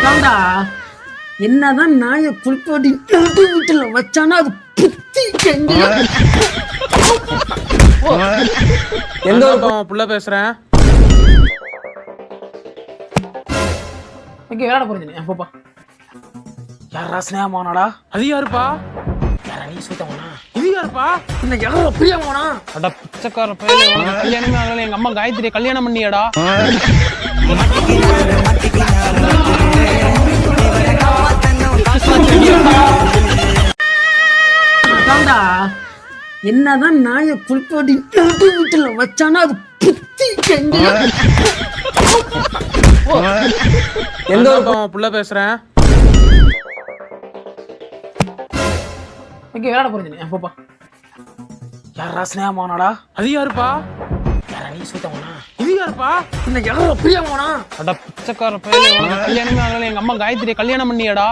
அதான்டா என்னதான் நாயை குளிப்பாட்டி நடு வீட்டுல வச்சானா அது புத்தி எந்த ஒரு புள்ள பேசுறேன் ஓகே விளையாட போறீங்க போப்பா யாரா ஸ்னேகமானாடா அது யாருப்பா? யாரா நீ சுத்தமானா இது யாருப்பா? இல்ல யாரோ பிரியமானா அட பிச்சைக்கார பையலே உனக்கு கல்யாணமே ஆகல எங்க அம்மா காயத்ரி கல்யாணம் பண்ணியாடா? அதான்டா என்னதான் நாயை குளிப்பாட்டி நடு வீட்டுல வச்சானா அது புத்தி எந்த ஒரு புள்ள பேசுறேன் ஓகே விளையாட போறீங்க போப்பா யாரா ஸ்னேகமானாடா அது யாருப்பா? யாரா நீ இது யாருப்பா? இல்ல யாரோ பிரியமானா? அட பிச்சைக்கார பையலே. உனக்கு கல்யாணமே ஆகல. எங்க அம்மா காயத்ரி கல்யாணம் பண்ணியாடா?